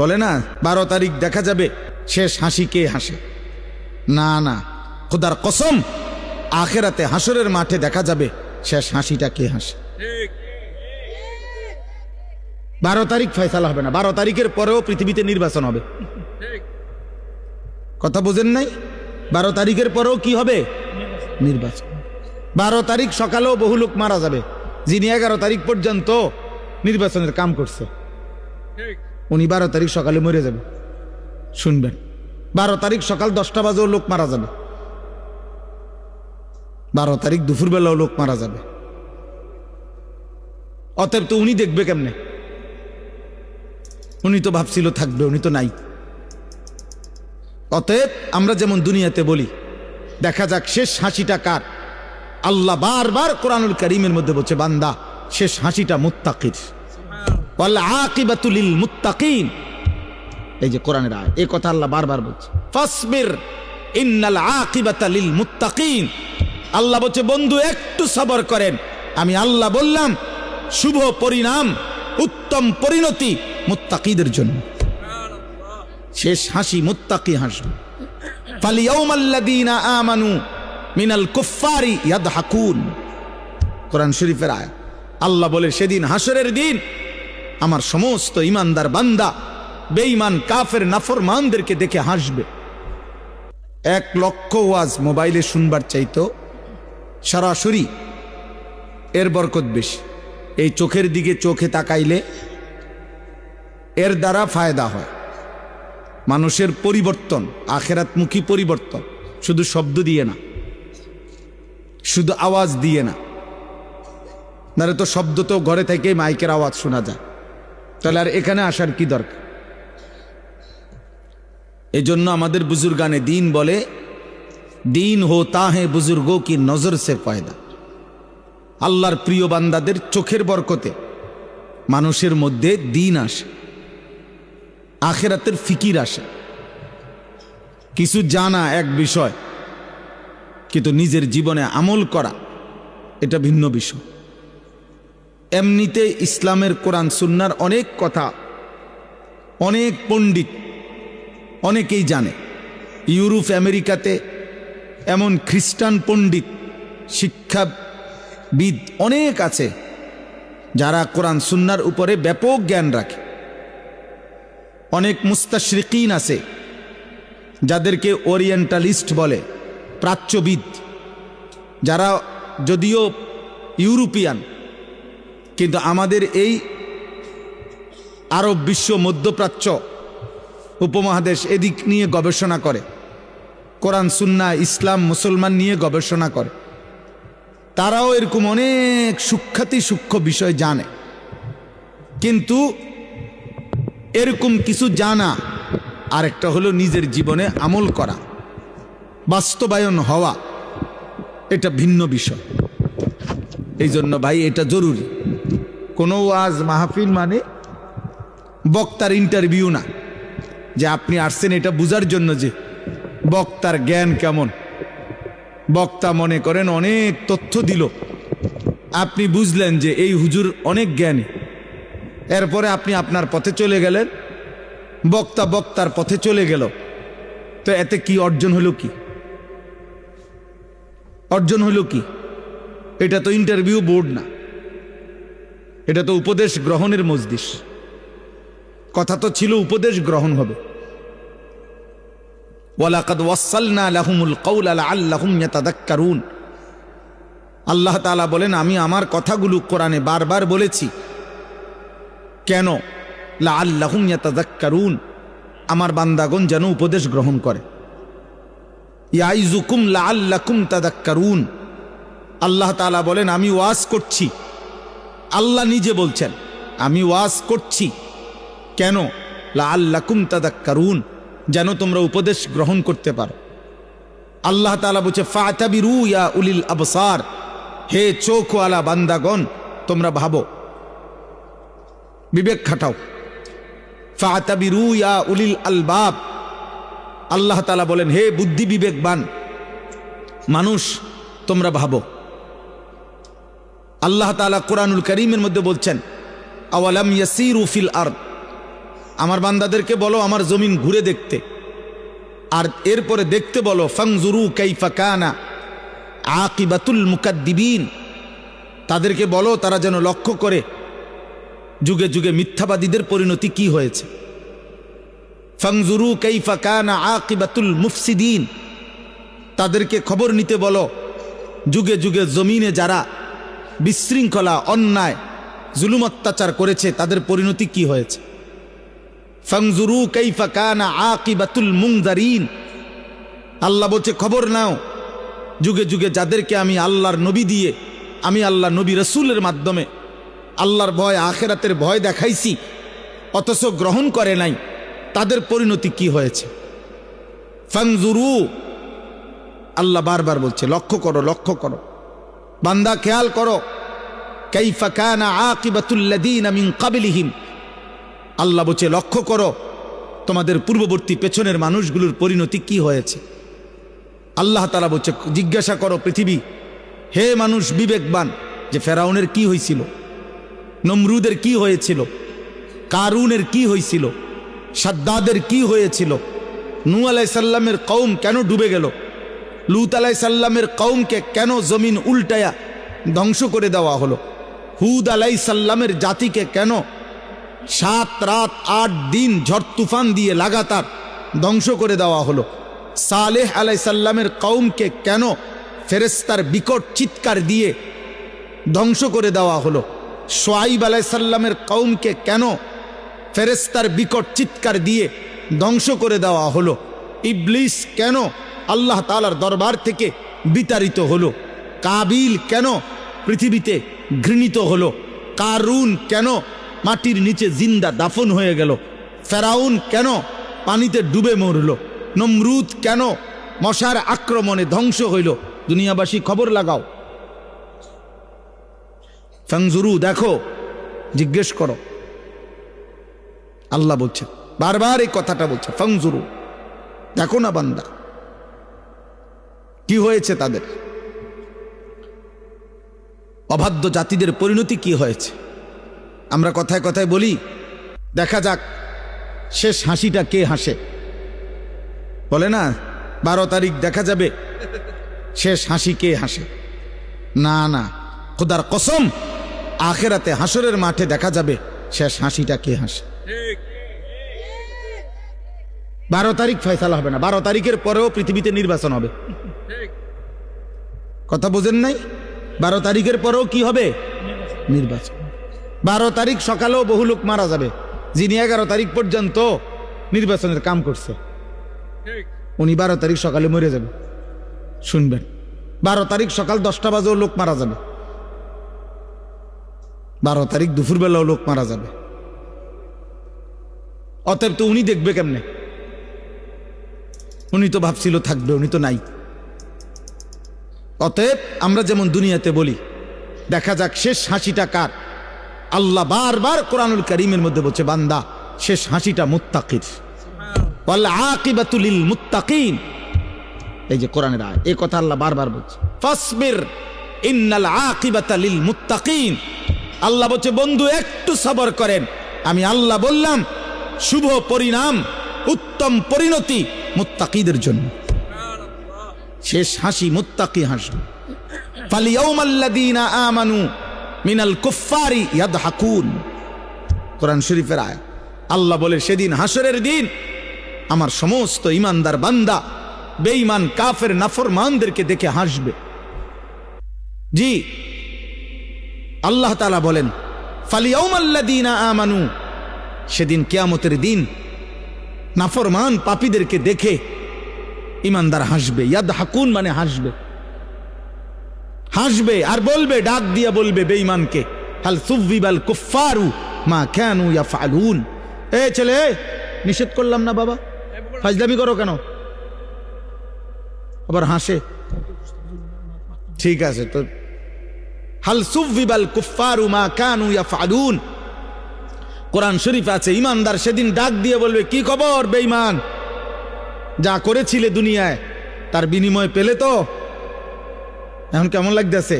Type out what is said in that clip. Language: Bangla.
বলে না, বারো তারিখ দেখা যাবে, শেষ হাসি কে হাসে? না না, খোদার কসম, আখেরাতে হাসরের মাঠে দেখা যাবে, শেষ হাসিটা কে হাসে? বারো তারিখ ফয়সালা হবে না, বারো তারিখের পরেও পৃথিবীতে নির্বাচন হবে। কথা বোঝেন নাই? বারো তারিখের পরেও কি হবে? নির্বাচন। বারো তারিখ সকালেও বহু লোক মারা যাবে, যিনি এগারো তারিখ পর্যন্ত নির্বাচনের কাম করছে। উনি বারো তারিখ সকালে মরে যাবে। শুনবেন। বারো তারিখ সকাল দশটা বাজেও লোক মারা যাবে। বারো তারিখ দুপুরবেলাও লোক মারা যাবে। অতএব তো উনি দেখবে কেমনে? উনি তো ভাবছিল থাকবে, উনি তো নাই। অতএব আমরা যেমন দুনিয়াতে বলি, দেখা যাক শেষ হাসিটা কার। আল্লাহ বারবার কোরআনুল করিমের মধ্যে বলছে, বান্দা, শেষ হাসিটা মুত্তাকির। আকিবাতুলিল মুত্তাকিন। এই যে কোরআনের আয় এই কথা আল্লাহ বারবার বলছে। ফাসবির ইন্নাল আকিবাতা লিল মুত্তাকিন। আল্লাহ বলছে, বন্ধু, একটু সবর করেন। আমি আল্লাহ বললাম, শুভ পরিণাম, উত্তম পরিণতি মুত্তাকিদের জন্য। শেষ হাসি মুত্তাকি হাসবে। আমানু মিনাল কুফফারি ইয়াদহাকুন। কোরআন শরীফের আয়াত, আল্লাহ বলে, সেদিন হাসরের দিন আমার সমস্ত ইমানদার বান্দা, বেঈমান, কাফের, নাফরমানদেরকে দেখে হাসবে। এক লক্ষ ওয়াজ মোবাইলে শুনবার চাইতো, সরাসরি এর বরকত বেশি। এই চোখের দিকে চোখে তাকাইলে এর দ্বারা ফায়দা হয়। মানুষের পরিবর্তন, আখেরাতমুখী পরিবর্তন, শুধু শব্দ দিয়ে না, শুধু আওয়াজ দিয়ে না। নারে তো শব্দ তো ঘরে থেকে মাইকের আওয়াজ শোনা যায়। তাহলে আর এখানে আসার কি দরকার? এজন্য আমাদের বুজুর্গানে দিন বলে, দিন হো তাহে বুজুর্গো কি নজর সে পয়দা আল্লাহর প্রিয় বান্দাদের চোখের বরকতে মানুষের মধ্যে দিন আসে, আখেরাতের ফিকির আসে। কিছু জানা এক বিষয়, কিন্তু নিজের জীবনে আমল করা এটা ভিন্ন বিষয়। এমনিতে ইসলামের কোরআন, সুন্নার অনেক কথা অনেক পণ্ডিত অনেকেই জানে। ইউরোপ, আমেরিকাতে এমন খ্রিস্টান পণ্ডিত, শিক্ষাবিদ অনেক আছে যারা কোরআন, সুন্নার উপরে ব্যাপক জ্ঞান রাখে। অনেক মুস্তাশরিকিন আছে যাদেরকে ওরিয়েন্টালিস্ট বলে, প্রাচ্যবিদ, যারা যদিও ইউরোপিয়ান কিন্তু আমাদের এই আরব বিশ্ব মধ্যপ্রাচ্য উপমহাদেশ এদিক নিয়ে গবেষণা করে। কোরআন সুন্না ইসলাম, মুসলমান নিয়ে গবেষণা করে। তারাও এরকম অনেক সূক্ষাতি সূক্ষ্ম বিষয় জানে। কিন্তু এরকম কিছু জানা আরেকটা হলো নিজের জীবনে আমল করা, বাস্তবায়ন হওয়া, এটা ভিন্ন বিষয়। এই জন্য ভাই, এটা জরুরি। কোনো ওয়াজ মাহফিল মানে বক্তার ইন্টারভিউ না। যে আপনি আসছেন এটা বুঝার জন্য যে বক্তার জ্ঞান কেমন। বক্তা মনে করেন অনেক তথ্য দিল। আপনি বুঝলেন যে এই হুজুর অনেক জ্ঞানী। এরপরে আপনি আপনার পথে চলে গেলেন। বক্তা বক্তার পথে চলে গেল। তো এতে কি অর্জন হলো কি? অর্জন হলো কি? এটা তো ইন্টারভিউ বোর্ড না। এটা তো উপদেশ গ্রহণের মজদিস। কথা তো ছিল উপদেশ গ্রহণ হবে। ওয়ালাকাদ ওয়াসালনা লাহুমুল কৌল আল্লাহুম ইয়াতাদাক্কারুন। আল্লাহ তাআলা বলেন, আমি আমার কথাগুলো কোরআনে বারবার বলেছি। কেন? লা আল্লাহুম ইয়াতাদাক্কারুন। আমার বান্দাগণ যেন উপদেশ গ্রহণ করে। ইয়াইজুকুম লা আল্লাকুম তাদাক্কারুন। আল্লাহ তাআলা বলেন, আমি ওয়াজ করছি। আল্লাহ নিজে বলছেন, আমি ওয়াজ করছি। কেন? লা আল্লাকুম তাদাক্কারুন, যেন তোমরা উপদেশ গ্রহণ করতে পারো। আল্লাহ তাআলা বলছে, ফাতাবিরু ইয়া উলিল আবসার, হে চোখওয়ালা বান্দাগণ, তোমরা ভাবো। বিবেক খাটাও। ফাতাবিরু ইয়া উলিল আলবাব। আল্লাহ তালা বলেন, হে বুদ্ধি বিবেকবান মানুষ, তোমরা ভাবো। আল্লাহ তাআলা কোরআনুল করিমের মধ্যে বলছেন, আওয়ালাম ইয়াসিরু ফিল আরদ? আমার বান্দাদেরকে বলো, আমার জমিন ঘুরে দেখতে। আর এরপরে দেখতে বলো ফাংজুরু কাইফা কানা আকিবাতুল মুকাদ্দিবিন। তাদেরকে বলো, তারা যেন লক্ষ্য করে যুগে যুগে মিথ্যাবাদীদের পরিণতি কি হয়েছে? ফাংজুরু কাইফা কানা আকিবাতুল মুফসিদিন। তাদেরকে খবর নিতে বলো, যুগে যুগে জমিনে যারা বিশৃঙ্খলা, অন্যায়, জুলুম অত্যাচার করেছে, তাদের পরিণতি কি হয়েছে? ফাংজুরু কাইফা কানা আকিবাতুল মুংদারিন আল্লাহ বলছে, খবর নাও, যুগে যুগে যাদেরকে আমি আল্লাহর নবী দিয়ে, আমি আল্লাহ নবী রসুলের মাধ্যমে আল্লাহর ভয়, আখেরাতের ভয় দেখাইছি, অথচ গ্রহণ করে নাই, তাদের পরিণতি কি হয়েছে? ফাংজুরু আল্লাহ বারবার বলছে, লক্ষ্য করো লক্ষ্য করো। বান্দা খেয়াল করো। কাইফা কানা আকিবাতুল্লাদিন মিন কাবিলিহিম আল্লাহ বলছে, লক্ষ্য করো, তোমাদের পূর্ববর্তী পেছনের মানুষগুলোর পরিণতি কি হয়েছে। আল্লাহ তালা বলছে, জিজ্ঞাসা করো পৃথিবী, হে মানুষ বিবেকবান, যে ফেরাউনের কি হয়েছিল নমরুদের কি হয়েছিল? কারুনের কি হয়েছিল সাদ্দাদের কি হয়েছিল? নু আলাই সাল্লামের কৌম কেন ডুবে গেল? লুত আলাই সাল্লামের কৌমকে কেন জমিন উল্টায়া ধ্বংস করে দেওয়া হলো? হুদ আলাই সাল্লামের জাতিকে কেন সাত রাত আট দিন ঝড় তুফান দিয়ে লাগাতার ধ্বংস করে দেওয়া হলো? সালেহ আলাই সাল্লামের কৌমকে কেন ফেরেস্তার বিকট চিৎকার দিয়ে ধ্বংস করে দেওয়া হলো? সোয়াইব আলাই সাল্লামের কৌমকে কেন ফেরেস্তার বিকট চিৎকার দিয়ে ধ্বংস করে দেওয়া হলো? ইবলিস কেন আল্লাহ তালার দরবার থেকে বিতাড়িত হলো। কাবিল কেন পৃথিবীতে ঘৃণিত হলো? কারুন কেন মাটির নিচে জিন্দা দাফন হয়ে গেল? ফেরাউন কেন পানিতে ডুবে মরল? নমরুদ কেন মশার আক্রমণে ধ্বংস হইল? দুনিয়াবাসী খবর লাগাও। ফাংজুরু দেখো, জিজ্ঞেস করো। আল্লাহ বলছে বারবার এই কথাটা বলছে ফাংজুরু দেখো না বান্দা। কি হয়েছে তাদের? অবাধ্য জাতিদের পরিণতি কি হয়েছে? আমরা কথায় কথায় বলি, দেখা যাক শেষ হাসিটা কে হাসে। বলে না, বারো তারিখ দেখা যাবে, শেষ হাসি কে হাসে? না না, খোদার কসম, আখেরাতে হাসরের মাঠে দেখা যাবে শেষ হাসিটা কে হাসে। বারো তারিখ ফয়সালা হবে না, বারো তারিখের পরেও পৃথিবীতে নির্বাচন হবে। কথা বোঝেন নাই? বারো তারিখের পরেও কি হবে? নির্বাচন। বারো তারিখ সকালেও বহু লোক মারা যাবে। যিনি এগারো তারিখ পর্যন্ত নির্বাচনের কাম করছে। উনি বারো তারিখ সকালে মরে যাবে। শুনবেন। বারো তারিখ সকাল দশটা বাজেও লোক মারা যাবে। বারো তারিখ দুপুরবেলাও লোক মারা যাবে। অতএব তো উনি দেখবে কেমনে? উনি তো ভাবছিল থাকবে উনি তো নাই। অতএব আমরা যেমন দুনিয়াতে বলি, দেখা যাক শেষ হাসিটা কার। আল্লাহ বারবার কোরআনুল করিমের মধ্যে বলছে, বান্দা, শেষ হাসিটা মুত্তাকির। আকিবাতুলিল মুত্তাকিন। এই যে কোরআনের আয় এই কথা আল্লাহ বারবার বলছে। ফাসবির ইন্নাল আকিবাতা লিল মুত্তাকিন। আল্লাহ বলছে, বন্ধু, একটু সবর করেন। আমি আল্লাহ বললাম, শুভ পরিণাম, উত্তম পরিণতি মুত্তাকিদের জন্য। শেষ হাসি মুত্তাকি হাসবে ফালিয়াউমাল্লাযীনা আমানু মিনাল কুফফারি ইয়াদহাকুন। কোরআন শরীফের আয় আল্লাহ বলে, সেদিন হাসরের দিন আমার সমস্ত ইমানদার বান্দা বেঈমান কাফের নাফরমানদেরকে দেখে হাসবে। জি, আল্লাহ তাআলা বলেন, ফালিয়াউমাল্লাযীনা আমানু, সেদিন কিয়ামতের দিন নাফরমান পাপীদেরকে দেখে ইমানদার হাসবে ইয়াদ হাকুন মানে হাসবে। হাসবে আর বলবে, ডাক দিয়া বলবে বেঈমানকে, হাল সুবিবাল কুফারু মা কেন ইয়াফালুন এ ছেলে, নিষেধ করলাম না বাবা? ফাজলামি করো কেন? আবার হাসে। ঠিক আছে, তো হাল সুবিবাল কুফারু মা কানু ইয়াফালুন কোরআন শরীফ আছে, ইমানদার সেদিন ডাক দিয়ে বলবে, কি খবর বেঈমান? যা করেছিলে দুনিয়ায় তার বিনিময় পেলে তো? এখন কেমন লাগতেছে?